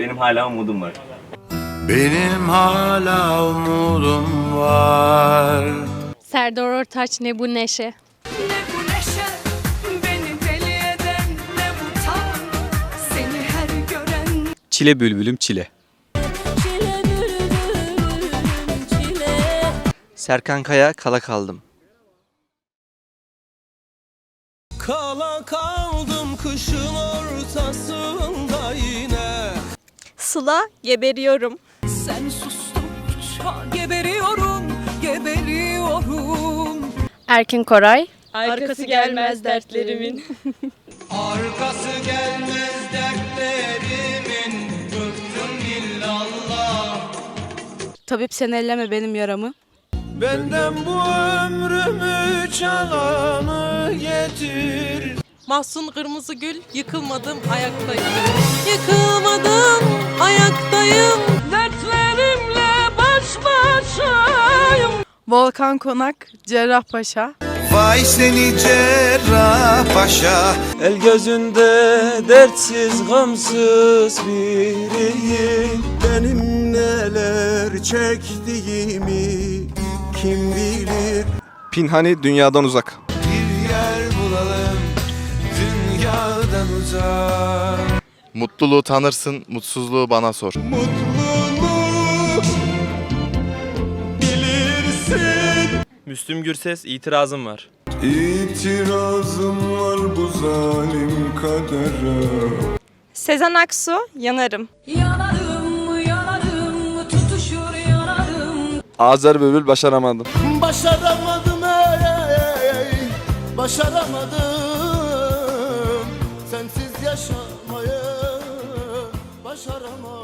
benim hala umudum var. Benim hala umudum var. Serdar Ortaç ne bu neşe. Ne bu neşe beni deli eden ne bu tam seni her gören Çile bülbülüm çile. Çile bülbülüm çile Serkan Kaya kala kaldım. Kala kaldım kışın yine Sıla geberiyorum. sen sustukça geberiyorum geberiyorum Erkin Koray. Arkası gelmez dertlerimin. Arkası gelmez dertlerimin Bıktım illallah Tabip sen elleme benim yaramı. Benden bu ömrümü çalanı getir Mahsun Kırmızı Gül yıkılmadım ayaktayım. Yıkılmadım Volkan Konak, Cerrahpaşa. Vay seni cerrah paşa. El gözünde dertsiz gamsız biriyim. Benim neler çektiğimi kim bilir. Pinhani dünyadan uzak. Bir yer bulalım dünyadan uzak. Mutluluğu tanırsın, mutsuzluğu bana sor. Mutluluk Müslüm Gürses itirazım var. İtirazım var bu zalim kadere. Sezen Aksu yanarım. Yanarım, yanarım, tutuşur yanarım. Azer Bülbül başaramadım. Başaramadım ey, başaramadım. Sensiz yaşamayı başaramadım.